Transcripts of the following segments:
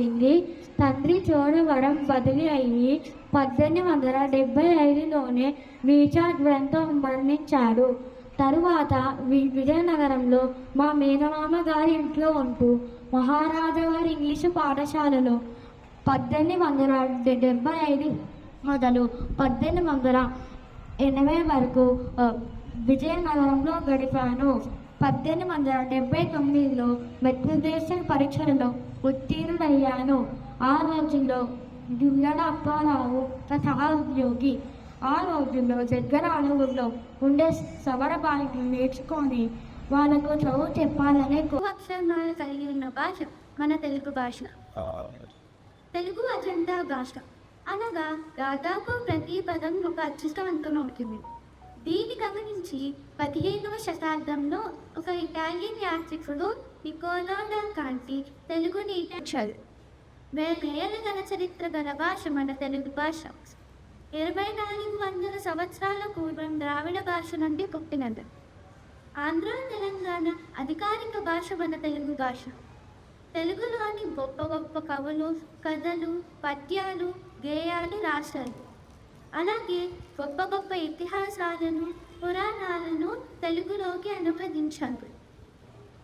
జరిగింది తండ్రి చోడవరం బదిలీ అయ్యి పద్దెనిమిది వందల డెబ్బై ఐదులోనే వీచా గ్రంథం మరణించాడు. తరువాత వి విజయనగరంలో మా మేనమామ గారి ఇంట్లో ఉంటూ మహారాజా గారి ఇంగ్లీషు పాఠశాలలో పద్దెనిమిది వందల డెబ్బై ఐదు మొదలు పద్దెనిమిది వందల ఎనభై వరకు విజయనగరంలో గడిపాను. పద్దెనిమిది వందల డెబ్బై తొమ్మిదిలో మెట్రికులేషన్ పరీక్షలలో ఉత్తీర్ణుడయ్యాను. ఆ రోజుల్లో దుల్లడ అప్పారావు ఒక సహోద్యోగి ఆ రోజుల్లో దగ్గర అడవుల్లో ఉండే సమర బాలికలు నేర్చుకొని వాళ్ళకు చదువు చెప్పాలనే అక్షరాలు కలిగి ఉన్న భాష మన తెలుగు భాష. తెలుగు అజెండా భాష. అనగా దాదాపు ప్రతి పదం ఒక అదృష్టవంతం అవుతుంది దీన్ని గమనించి పదిహేనవ శతాబ్దంలో ఒక ఇటాలియన్ యాత్రికుడు నికోలా డల్ కాంటి తెలుగు నీటించాడు వేల గల చరిత్ర గల భాష మన తెలుగు భాష. ఇరవై నాలుగు వందల సంవత్సరాల పూర్వం ద్రావిడ భాష నుండి పుట్టినది. ఆంధ్ర తెలంగాణ అధికారిక భాష మన తెలుగు భాష. తెలుగులోని గొప్ప గొప్ప కవులు కథలు పద్యాలు గేయాలు రాశారు. అలాగే గొప్ప గొప్ప ఇతిహాసాలను పురాణాలను తెలుగులోకి అనువదించారు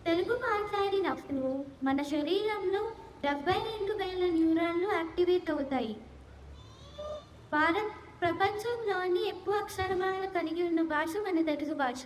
తెలుగు మాట్లాడినప్పుడు మన శరీరంలో డెబ్బై రెండు వేల న్యూరాన్లు యాక్టివేట్ అవుతాయి. భారత్ ప్రపంచంలోని ఎక్కువ అక్షరమాలు కలిగి ఉన్న భాష మన తెలుగు భాష.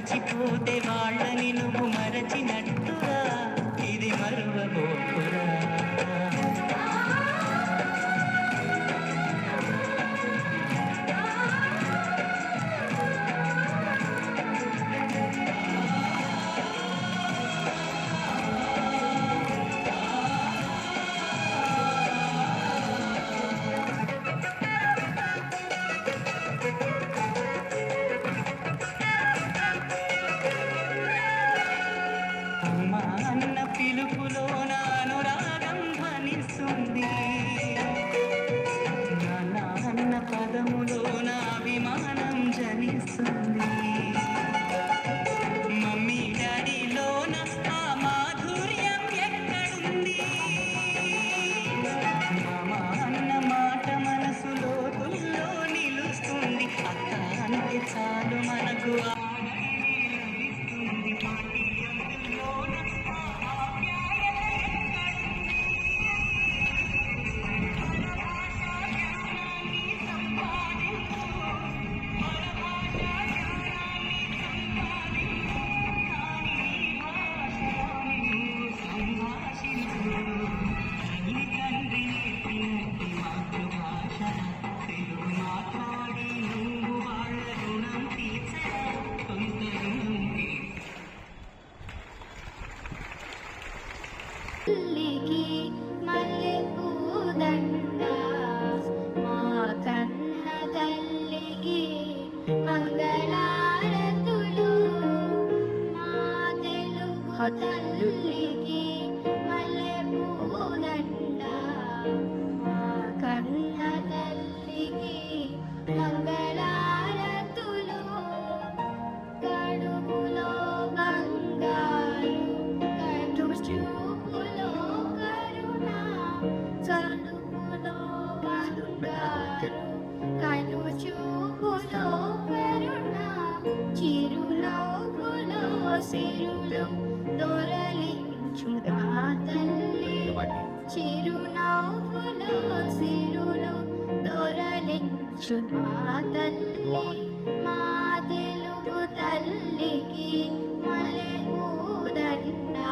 మరచిపోతే వాళ్ళని నువ్వు మరచినట్టు. ధ్వనిస్తుంది నాన్న అన్న పదములో నా అభిమానం జనిస్తుంది. మమ్మీ డాడీలోన ఆ మాధుర్యం ఎక్కడుంది? మామ అన్న మాట మనసులో నిలుస్తుంది. అత్త అంటే చాలు మనకు తెలుగు తల్లికి మల్లె పూదండ కన్న తల్లికి మంగళారతులు కడుపులో బంగారు కడు చూపులో కరుణ చదువులో బంగారు కను చూపులో కరుణ చిరునవ్వులో సిరులో దొరలించు మా తల్లి చిరునవ్వులో సిరులు దొరలించు మా తల్లి మా తెలుగు తల్లికి మలెమూదండ మా